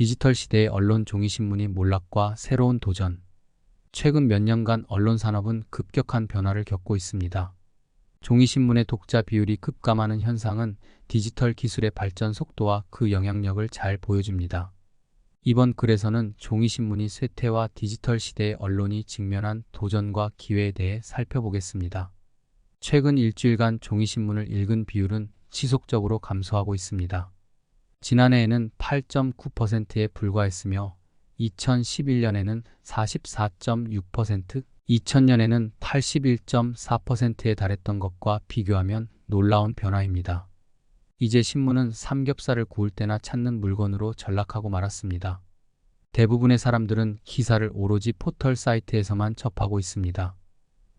디지털 시대의 언론 종이신문이 몰락과 새로운 도전. 최근 몇 년간 언론 산업은 급격한 변화를 겪고 있습니다. 종이신문의 독자 비율이 급감하는 현상은 디지털 기술의 발전 속도와 그 영향력을 잘 보여줍니다. 이번 글에서는 종이신문이 쇠퇴와 디지털 시대의 언론이 직면한 도전과 기회에 대해 살펴보겠습니다. 최근 일주일간 종이신문을 읽은 비율은 지속적으로 감소하고 있습니다. 지난해에는 8.9%에 불과했으며 2011년에는 44.6%, 2000년에는 81.4%에 달했던 것과 비교하면 놀라운 변화입니다. 이제 신문은 삼겹살을 구울 때나 찾는 물건으로 전락하고 말았습니다. 대부분의 사람들은 기사를 오로지 포털 사이트에서만 접하고 있습니다.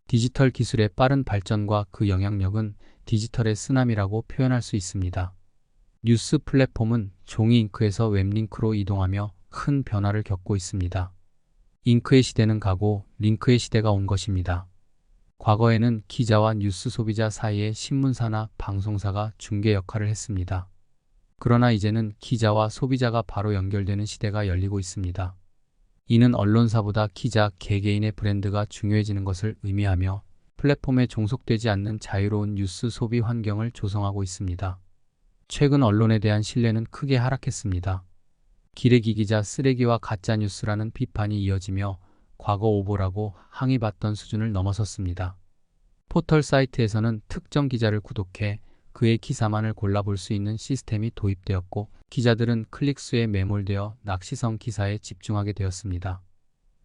디지털 기술의 빠른 발전과 그 영향력은 디지털의 쓰나미라고 표현할 수 있습니다. 뉴스 플랫폼은 종이 잉크에서 웹링크로 이동하며 큰 변화를 겪고 있습니다. 잉크의 시대는 가고 링크의 시대가 온 것입니다. 과거에는 기자와 뉴스 소비자 사이에 신문사나 방송사가 중개 역할을 했습니다. 그러나 이제는 기자와 소비자가 바로 연결되는 시대가 열리고 있습니다. 이는 언론사보다 기자 개개인의 브랜드가 중요해지는 것을 의미하며 플랫폼에 종속되지 않는 자유로운 뉴스 소비 환경을 조성하고 있습니다. 최근 언론에 대한 신뢰는 크게 하락했습니다. 기레기 기자 쓰레기와 가짜 뉴스라는 비판이 이어지며 과거 오보라고 항의받던 수준을 넘어섰습니다. 포털 사이트에서는 특정 기자를 구독해 그의 기사만을 골라볼 수 있는 시스템이 도입되었고 기자들은 클릭수에 매몰되어 낚시성 기사에 집중하게 되었습니다.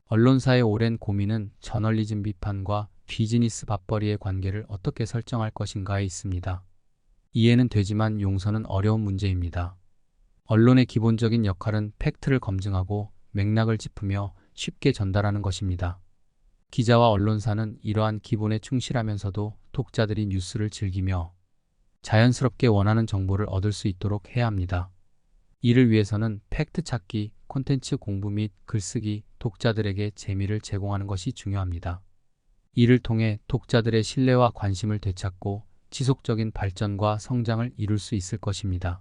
언론사의 오랜 고민은 저널리즘 비판과 비즈니스 밥벌이의 관계를 어떻게 설정할 것인가에 있습니다. 이해는 되지만 용서는 어려운 문제입니다. 언론의 기본적인 역할은 팩트를 검증하고 맥락을 짚으며 쉽게 전달하는 것입니다. 기자와 언론사는 이러한 기본에 충실하면서도 독자들이 뉴스를 즐기며 자연스럽게 원하는 정보를 얻을 수 있도록 해야 합니다. 이를 위해서는 팩트 찾기, 콘텐츠 공부 및 글쓰기, 독자들에게 재미를 제공하는 것이 중요합니다. 이를 통해 독자들의 신뢰와 관심을 되찾고 지속적인 발전과 성장을 이룰 수 있을 것입니다.